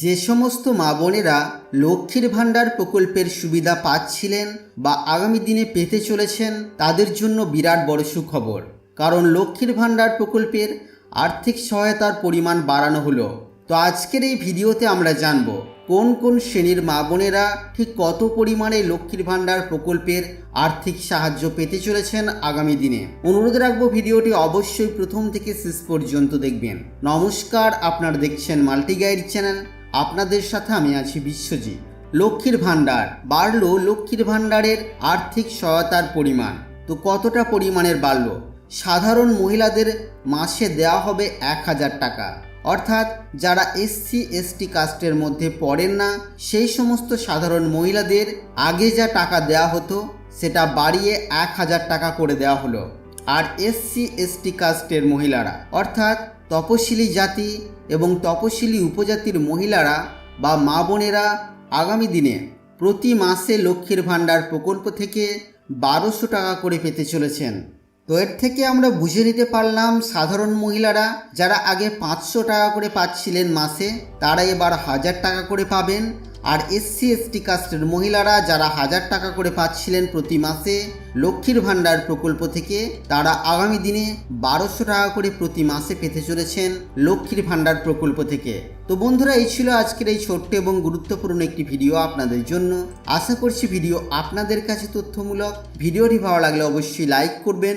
যে সমস্ত মা বোনেরা লক্ষ্মীর ভাণ্ডার প্রকল্পের সুবিধা পাচ্ছিলেন বা আগামী দিনে পেতে চলেছেন, তাদের জন্য বিরাট বড় সুখবর। কারণ লক্ষ্মীর ভাণ্ডার প্রকল্পের আর্থিক সহায়তার পরিমাণ বাড়ানো হলো। তো আজকের এই ভিডিওতে আমরা জানব, কোন কোন শ্রেণির মা বোনেরা ঠিক কত পরিমাণে লক্ষ্মীর ভাণ্ডার প্রকল্পের আর্থিক সাহায্য পেতে চলেছেন আগামী দিনে। অনুরোধ রাখব ভিডিওটি অবশ্যই প্রথম থেকে শেষ পর্যন্ত দেখবেন। নমস্কার, আপনারা দেখছেন মাল্টি গাইড চ্যানেল। আপনাদের সাথে আমি আছি বিশ্বজিৎ। লক্ষ্মীর ভাণ্ডার। বাড়লো লক্ষ্মীর ভাণ্ডারের আর্থিক সহায়তার পরিমাণ। তো কতটা পরিমাণের বাড়লো? সাধারণ মহিলাদের মাসে দেওয়া হবে এক হাজার টাকা। অর্থাৎ যারা এসসি এসটি কাস্টের মধ্যে পড়েন না, সেই সমস্ত সাধারণ মহিলাদের আগে যা টাকা দেওয়া হতো, সেটা বাড়িয়ে এক হাজার টাকা করে দেওয়া হলো। আর এসসি এসটি কাস্টের মহিলারা। অর্থাৎ তপশিলি জাতি এবং তপশিলি উপজাতির মহিলারা বা মা বোনেরা আগামী দিনে প্রতি মাসে লক্ষ্মীর ভাণ্ডার প্রকল্প থেকে বারোশো টাকা করে পেতে চলেছেন। তো এর থেকে আমরা বুঝে নিতে পারলাম, সাধারণ মহিলারা যারা আগে পাঁচশো টাকা করে পাচ্ছিলেন মাসে, তারা এবার হাজার টাকা করে পাবেন। আর এসসি এসটি কাস্টের মহিলারা যারা হাজার টাকা করে পাচ্ছিলেন প্রতি মাসে লক্ষ্মীর ভাণ্ডার প্রকল্প থেকে, তারা আগামী দিনে বারোশো টাকা করে প্রতি মাসে পেতে চলেছেন লক্ষ্মীর ভাণ্ডার প্রকল্প থেকে। তো বন্ধুরা, এই ছিল আজকের এই ছোট্ট এবং গুরুত্বপূর্ণ একটি ভিডিও আপনাদের জন্য। আশা করছি ভিডিও আপনাদের কাছে তথ্যমূলক। ভিডিওটি ভালো লাগলে অবশ্যই লাইক করবেন